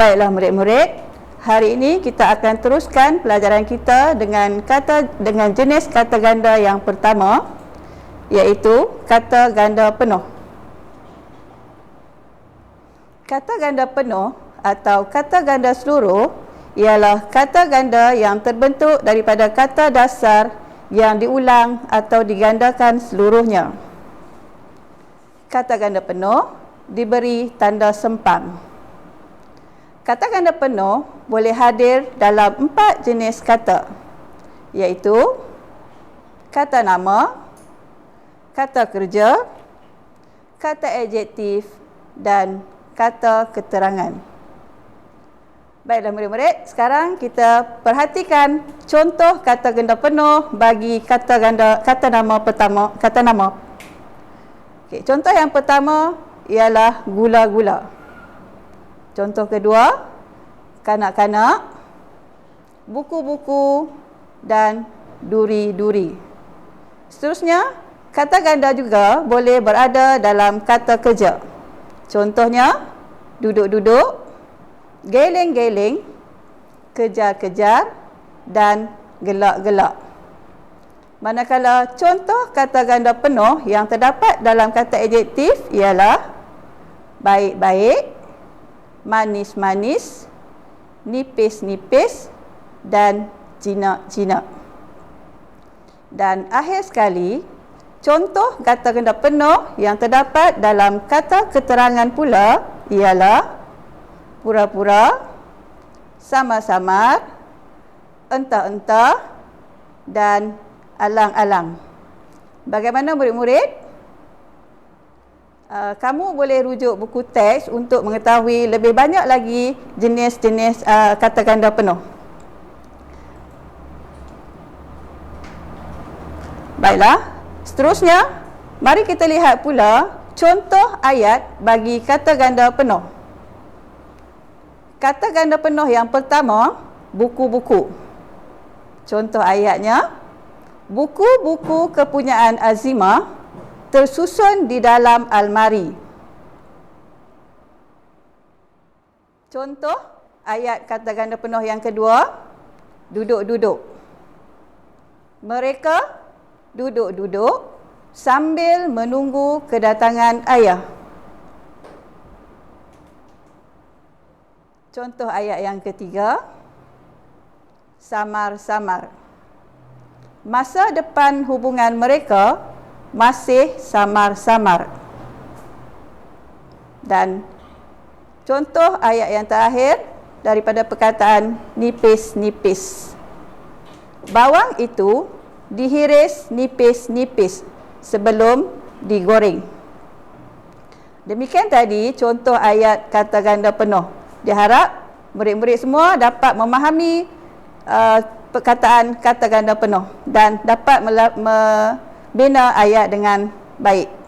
Baiklah murid-murid, hari ini kita akan teruskan pelajaran kita dengan kata dengan jenis kata ganda yang pertama iaitu kata ganda penuh. Kata ganda penuh atau kata ganda seluruh ialah kata ganda yang terbentuk daripada kata dasar yang diulang atau digandakan seluruhnya. Kata ganda penuh diberi tanda sempang. Kata ganda penuh boleh hadir dalam empat jenis kata iaitu kata nama, kata kerja, kata adjektif dan kata keterangan. Baiklah murid-murid, sekarang kita perhatikan contoh kata ganda penuh bagi kata ganda kata nama pertama, kata nama. Okey, contoh yang pertama ialah gula-gula. Contoh kedua, kanak-kanak, buku-buku dan duri-duri. Seterusnya, kata ganda juga boleh berada dalam kata kerja. Contohnya, duduk-duduk, geleng-geleng, kejar-kejar dan gelak-gelak. Manakala contoh kata ganda penuh yang terdapat dalam kata adjektif ialah baik-baik, manis-manis, nipis-nipis dan jinak-jinak. Dan akhir sekali, contoh kata ganda penuh yang terdapat dalam kata keterangan pula ialah pura-pura, sama-sama, entah-entah dan alang-alang. Bagaimana murid-murid? Uh, kamu boleh rujuk buku teks untuk mengetahui lebih banyak lagi jenis-jenis uh, kata ganda penuh. Baiklah, seterusnya mari kita lihat pula contoh ayat bagi kata ganda penuh. Kata ganda penuh yang pertama, buku-buku. Contoh ayatnya, buku-buku kepunyaan Azimah tersusun di dalam almari. Contoh ayat kata ganda penuh yang kedua, duduk-duduk. Mereka duduk-duduk sambil menunggu kedatangan ayah. Contoh ayat yang ketiga, samar-samar. Masa depan hubungan mereka masih samar-samar. Dan contoh ayat yang terakhir daripada perkataan nipis-nipis. Bawang itu dihiris nipis-nipis sebelum digoreng. Demikian tadi contoh ayat kata ganda penuh. Diharap murid-murid semua dapat memahami uh, perkataan kata ganda penuh dan dapat me- bina ayat dengan baik.